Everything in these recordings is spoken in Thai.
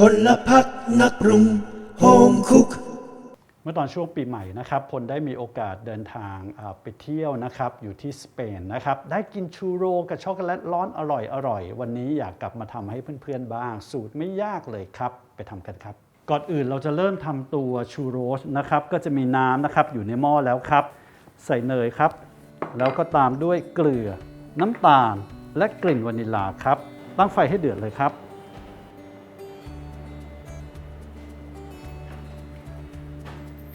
พลพักนักปรุงโฮมคุก เมื่อตอนช่วงปีใหม่นะครับพลได้มีโอกาสเดินทางไปเที่ยวนะครับอยู่ที่สเปนนะครับได้กินชูโรกับช็อกโกแลตร้อนอร่อยอร่อย วันนี้อยากกลับมาทำให้เพื่อนๆบ้าง สูตรไม่ยากเลยครับ ไปทำกันครับ ก่อนอื่นเราจะเริ่มทำตัวชูโรสนะครับก็จะมีน้ำนะครับอยู่ในหม้อแล้วครับ ใส่เนยครับ แล้วก็ตามด้วยเกลือ น้ำตาล และกลิ่นวานิลลาครับ ตั้งไฟให้เดือดเลยครับ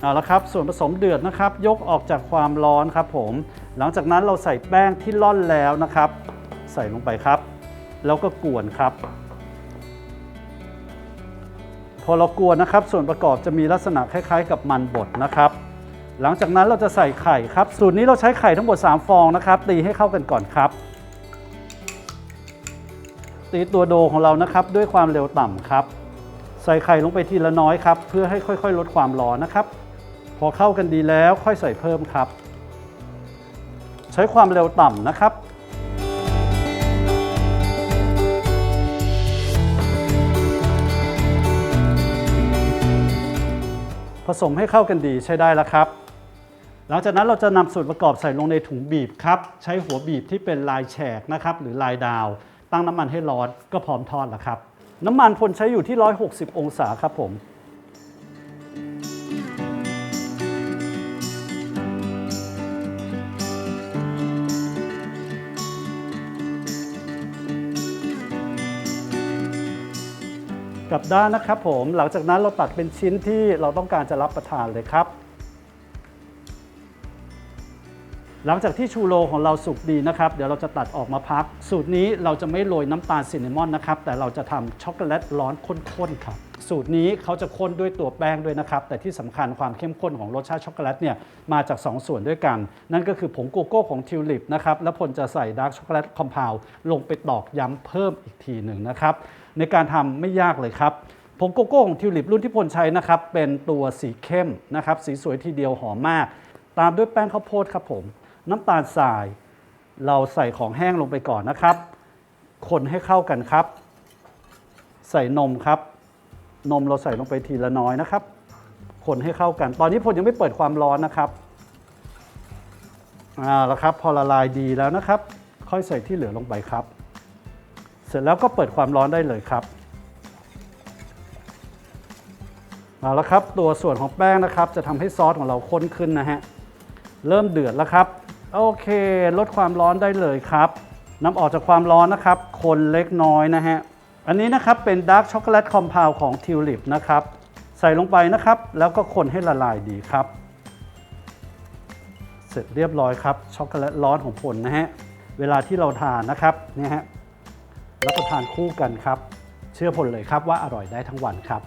เอาละครับส่วนผสมเดือดนะครับ ยกออกจากความร้อนครับผม หลังจากนั้นเราใส่แป้งที่ร่อนแล้วนะครับ ใส่ลงไปครับ แล้วก็กวนครับ พอเรากวนนะครับ ส่วนประกอบจะมีลักษณะคล้าย ๆ กับมันบดนะครับ หลังจากนั้นเราจะใส่ไข่ครับ สูตรนี้เราใช้ไข่ทั้งหมด 3 ฟองนะครับ ตีให้เข้ากันก่อนครับ ตีตัวโดของเรานะครับ ด้วยความเร็วต่ำครับใส่ไข่ลงไปทีละน้อยครับ เพื่อให้ค่อย ๆ ลดความร้อนนะครับ พอเข้ากันดีแล้วค่อยใส่เพิ่มครับ ใช้ความเร็วต่ำนะครับ ผสมให้เข้ากันดีใช้ได้แล้วครับ หลังจากนั้นเราจะนำส่วนประกอบใส่ลงในถุงบีบครับ ใช้หัวบีบที่เป็นลายแฉกนะครับ หรือลายดาว ตั้งน้ำมันให้ร้อนก็พร้อมทอดแล้วครับ น้ำมันพลใช้อยู่ที่ 160 องศาครับผม กลับด้านนะครับผมหลังจากนั้นเราตัดเป็นชิ้นที่เราต้องการจะรับประทานเลยครับ หลังจากที่ชูโรของเราสุกดีนะครับ เดี๋ยวเราจะตัดออกมาพัก สูตรนี้เราจะไม่โรยน้ำตาลซินนามอนนะครับ แต่เราจะทำช็อกโกแลตร้อนข้นๆครับ สูตรนี้เขาจะข้นด้วยตัวแป้งด้วยนะครับ แต่ที่สำคัญความเข้มข้นของรสชาติช็อกโกแลตเนี่ยมาจาก 2 ส่วนด้วยกัน นั่นก็คือผงโกโก้ของทิวลิปนะครับ แล้วพลจะใส่ดาร์กช็อกโกแลตคอมเพลลงไปตอกย้ำเพิ่มอีกทีหนึ่งนะครับ ในการทำไม่ยากเลยครับผงโกโก้ของทิวลิปรุ่นที่พลใช้นะครับเป็นตัวสีเข้มนะครับสีสวยทีเดียวหอมมาก ตามด้วยแป้งข้าวโพดครับผม น้ำตาลทราย เราใส่ของแห้งลงไปก่อนนะครับ คนให้เข้ากันครับ ใส่นมครับ นมเราใส่ลงไปทีละน้อยนะครับ คนให้เข้ากัน ตอนนี้พลยังไม่เปิดความร้อนนะครับอ่าแล้วครับ พอละลายดีแล้วนะครับ ค่อยใส่ที่เหลือลงไปครับ เสร็จแล้วก็เปิดความร้อนได้เลยครับเอาละครับ ตัวส่วนของแป้งนะครับ จะทำให้ซอสของเราข้นขึ้นนะฮะ เริ่มเดือดแล้วครับ โอเค ลดความร้อนได้เลยครับนำออกจากความร้อนนะครับ คนเล็กน้อยนะฮะ อันนี้นะครับเป็นดาร์กช็อกโกแลตคอมเพลของทิวลิปนะครับ ใส่ลงไปนะครับ แล้วก็คนให้ละลายดีครับ เสร็จเรียบร้อยครับช็อกโกแลตร้อนของผลนะฮะ เวลาที่เราทานนะครับเนี่ยฮะรับประทานคู่กันครับ เชื่อผลเลยครับว่าอร่อยได้ทั้งวันครับ